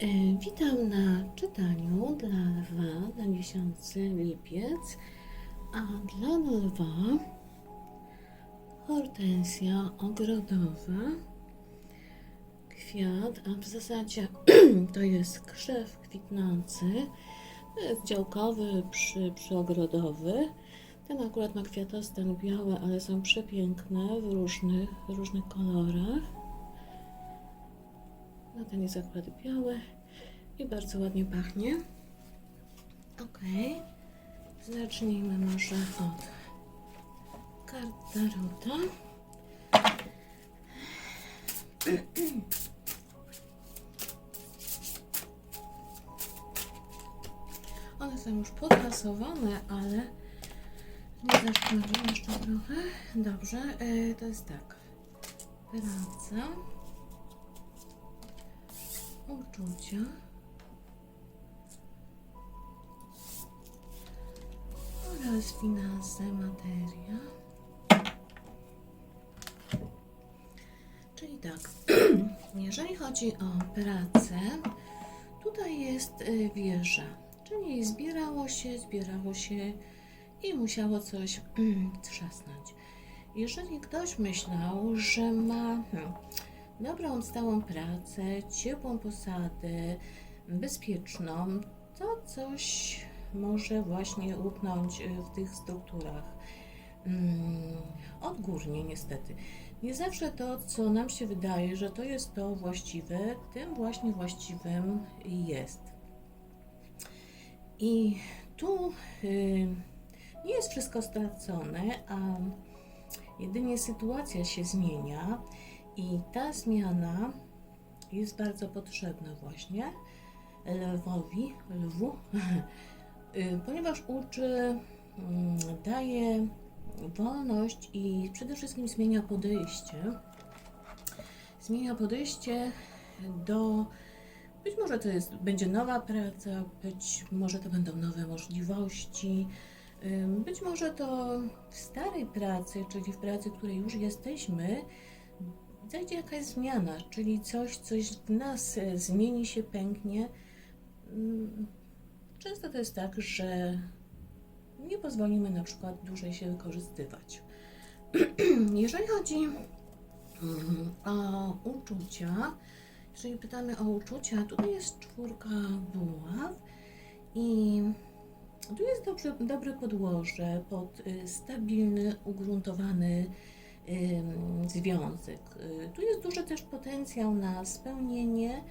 E, Witam na czytaniu dla lwa na miesiąc lipiec, a dla lwa hortensja ogrodowa, kwiat, a w zasadzie to jest krzew kwitnący, jest działkowy, przy, przyogrodowy. Ten akurat ma kwiatostan biały, ale są przepiękne w różnych, w różnych kolorach. No ten jest akurat biały i bardzo ładnie pachnie. Ok. Zacznijmy może od kart Tarota. One są już potasowane, ale nie zaszkodzi jeszcze trochę. Dobrze, e, to jest tak. Praca uczucia. Oraz finanse, materia. Czyli tak, jeżeli chodzi o pracę, tutaj jest y, wieża, czyli zbierało się, zbierało się i musiało coś trzasnąć. Jeżeli ktoś myślał, że ma hmm, dobrą, stałą pracę, ciepłą posadę, bezpieczną, to coś może właśnie uknąć y, w tych strukturach. Mm, Odgórnie niestety. Nie zawsze to, co nam się wydaje, że to jest to właściwe, tym właśnie właściwym jest. I tu y, nie jest wszystko stracone, a jedynie sytuacja się zmienia i ta zmiana jest bardzo potrzebna właśnie lwowi, lwu, ponieważ uczy, mm, daje wolność i przede wszystkim zmienia podejście. Zmienia podejście do, być może to jest, będzie nowa praca, być może to będą nowe możliwości, być może to w starej pracy, czyli w pracy, w której już jesteśmy, zajdzie jakaś zmiana, czyli coś, coś w nas e, zmieni się, pęknie. Mm, Często to jest tak, że nie pozwolimy na przykład dłużej się wykorzystywać. Jeżeli chodzi mm, o uczucia, jeżeli pytamy o uczucia, tutaj jest czwórka buław i tu jest dobrze, dobre podłoże pod y, stabilny, ugruntowany związek. Y, Tu jest duży też potencjał na spełnienie,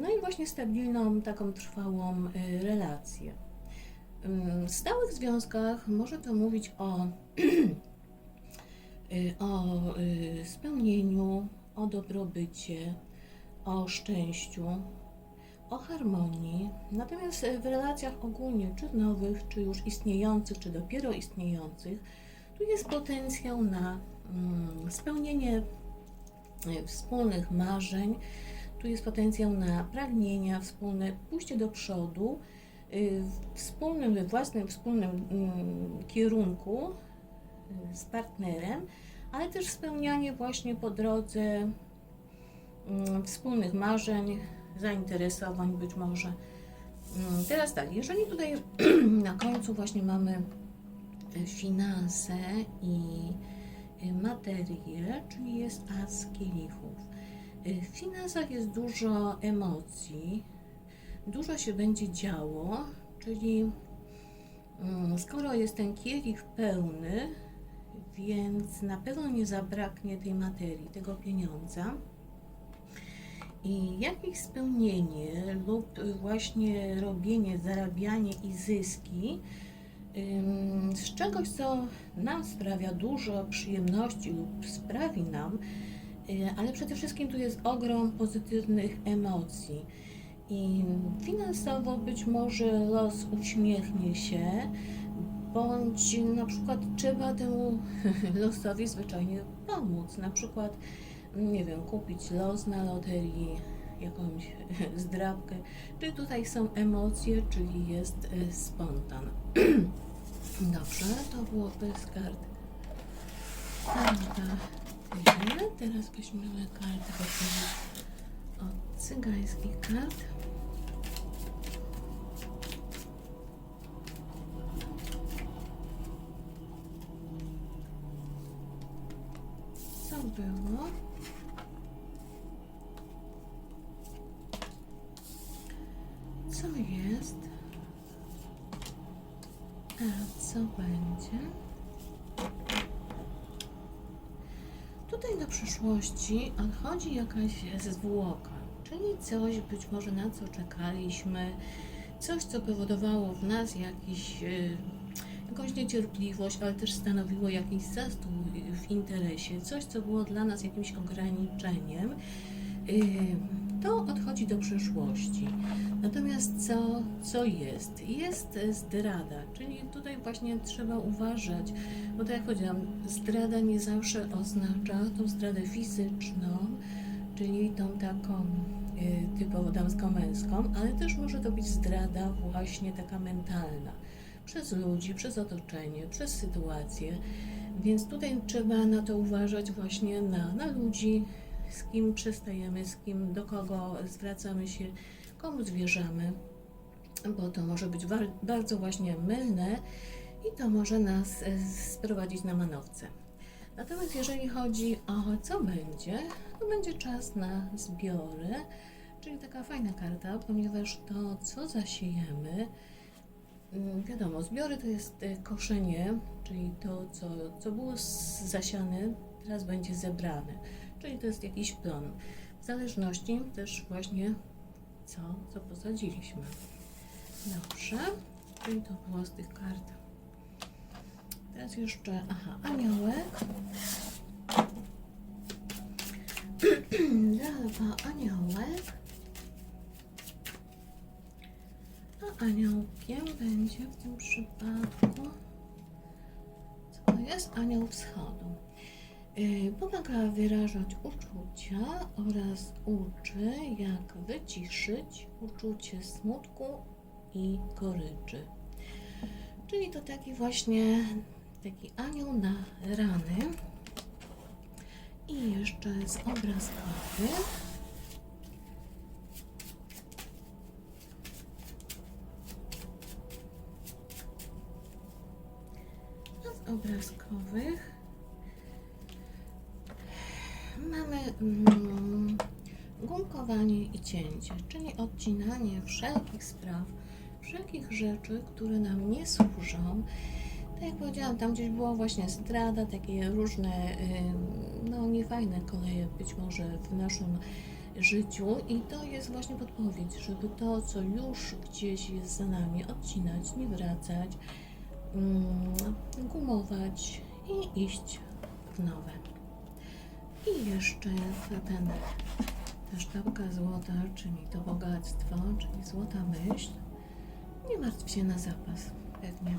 no i właśnie stabilną, taką trwałą y, relację. W stałych związkach może to mówić o, y, o spełnieniu, o dobrobycie, o szczęściu, o harmonii. Natomiast w relacjach ogólnie, czy nowych, czy już istniejących, czy dopiero istniejących, tu jest potencjał na mm, spełnienie y, wspólnych marzeń, tu jest potencjał na pragnienia wspólne, pójście do przodu y, w wspólnym, we własnym, wspólnym mm, kierunku y, z partnerem, ale też spełnianie właśnie po drodze mm, wspólnych marzeń, zainteresowań być może. Teraz tak, jeżeli tutaj na końcu właśnie mamy finanse i y, materię, czyli jest as kielichów. Y, W finansach jest dużo emocji, dużo się będzie działo, czyli mm, skoro jest ten kielich pełny, więc na pewno nie zabraknie tej materii, tego pieniądza. I jakieś spełnienie lub właśnie robienie, zarabianie i zyski z czegoś, co nam sprawia dużo przyjemności lub sprawi nam, y, ale przede wszystkim tu jest ogrom pozytywnych emocji. I finansowo być może los uśmiechnie się, bądź na przykład trzeba temu losowi zwyczajnie pomóc. Na przykład, nie wiem, kupić los na loterii, jakąś zdrabkę. Czyli tutaj są emocje, czyli jest y, spontan. Dobrze, to było bez kart. Karta. Teraz weźmiemy kartę od cygańskich kart. Co było? A co będzie? Tutaj na przyszłości odchodzi jakaś zwłoka, czyli coś być może na co czekaliśmy, coś co powodowało w nas jakiś, y, jakąś niecierpliwość, ale też stanowiło jakiś zastój w interesie, coś co było dla nas jakimś ograniczeniem. To odchodzi do przeszłości. Natomiast co, co jest? Jest zdrada, czyli tutaj właśnie trzeba uważać, bo tak jak powiedziałam, zdrada nie zawsze oznacza tą zdradę fizyczną, czyli tą taką y, typowo damsko-męską, ale też może to być zdrada właśnie taka mentalna. Przez ludzi, przez otoczenie, przez sytuację. Więc tutaj trzeba na to uważać właśnie na, na ludzi, z kim przestajemy, z kim, do kogo zwracamy się, komu zwierzamy, bo to może być bardzo właśnie mylne i to może nas e, sprowadzić na manowce. Natomiast jeżeli chodzi o co będzie, to będzie czas na zbiory, czyli taka fajna karta, ponieważ to, co zasiejemy, mm, wiadomo, zbiory to jest e, koszenie, czyli to, co, co było zasiane, teraz będzie zebrane, czyli to jest jakiś plon. W zależności też właśnie co, co posadziliśmy. Dobrze, czyli to było z tych kart. Teraz jeszcze, aha, aniołek. Lalwa aniołek. A aniołkiem będzie w tym przypadku, co jest? Anioł wschodu. Yy, Pomaga wyrażać uczucia oraz uczy, jak wyciszyć uczucie smutku i goryczy. Czyli to taki właśnie taki anioł na rany. I jeszcze z obrazkowy. Z obrazkowych mm, gumkowanie i cięcie, czyli odcinanie wszelkich spraw, wszelkich rzeczy, które nam nie służą. Tak jak powiedziałam, tam gdzieś była właśnie strada, takie różne, ym, no niefajne koleje być może w naszym życiu i to jest właśnie podpowiedź, żeby to, co już gdzieś jest za nami, odcinać, nie wracać, ym, gumować i iść w nowe. I jeszcze ten, ta sztabka złota, czyli to bogactwo, czyli złota myśl. Nie martw się na zapas, pewnie.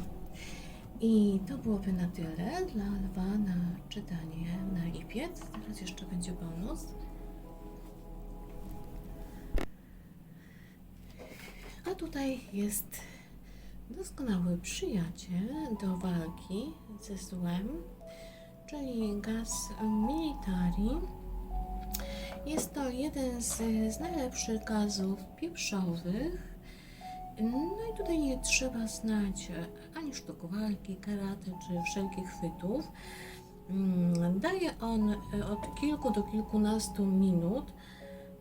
I to byłoby na tyle dla Lwa na czytanie na lipiec. Teraz jeszcze będzie bonus. A tutaj jest doskonały przyjaciel do walki ze złem, czyli gaz militari. Jest to jeden z, z najlepszych gazów pieprzowych. No i tutaj nie trzeba znać ani sztuk walki, karate czy wszelkich chwytów. Mm, Daje on e, od kilku do kilkunastu minut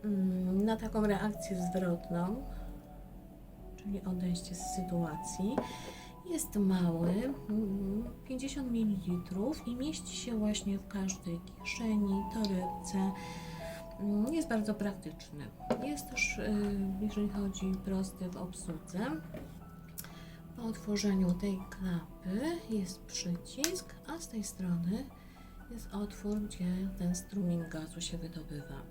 mm, na taką reakcję zwrotną, czyli odejście z sytuacji. Jest mały, mm, 50 ml i mieści się właśnie w każdej kieszeni, torebce. Mm, Jest bardzo praktyczny. Jest też, y, jeżeli chodzi prosty w obsłudze. Po otworzeniu tej klapy jest przycisk, a z tej strony jest otwór, gdzie ten strumień gazu się wydobywa.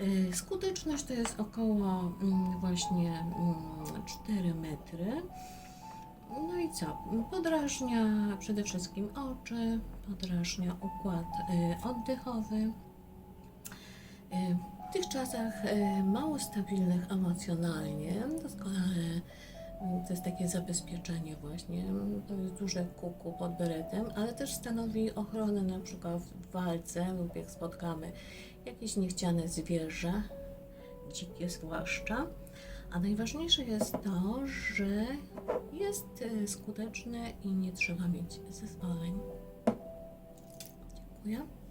Y, Skuteczność to jest około mm, właśnie mm, 4 metry. No i co? Podrażnia przede wszystkim oczy, podrażnia układ y, oddechowy. Y, W tych czasach y, mało stabilnych emocjonalnie, doskonale mm, to jest takie zabezpieczenie właśnie, to jest duże kuku pod beretem, ale też stanowi ochronę na przykład w walce lub jak spotkamy jakieś niechciane zwierzę, dzikie zwłaszcza. A najważniejsze jest to, że jest e, skuteczny i nie trzeba mieć zezwoleń. Dziękuję.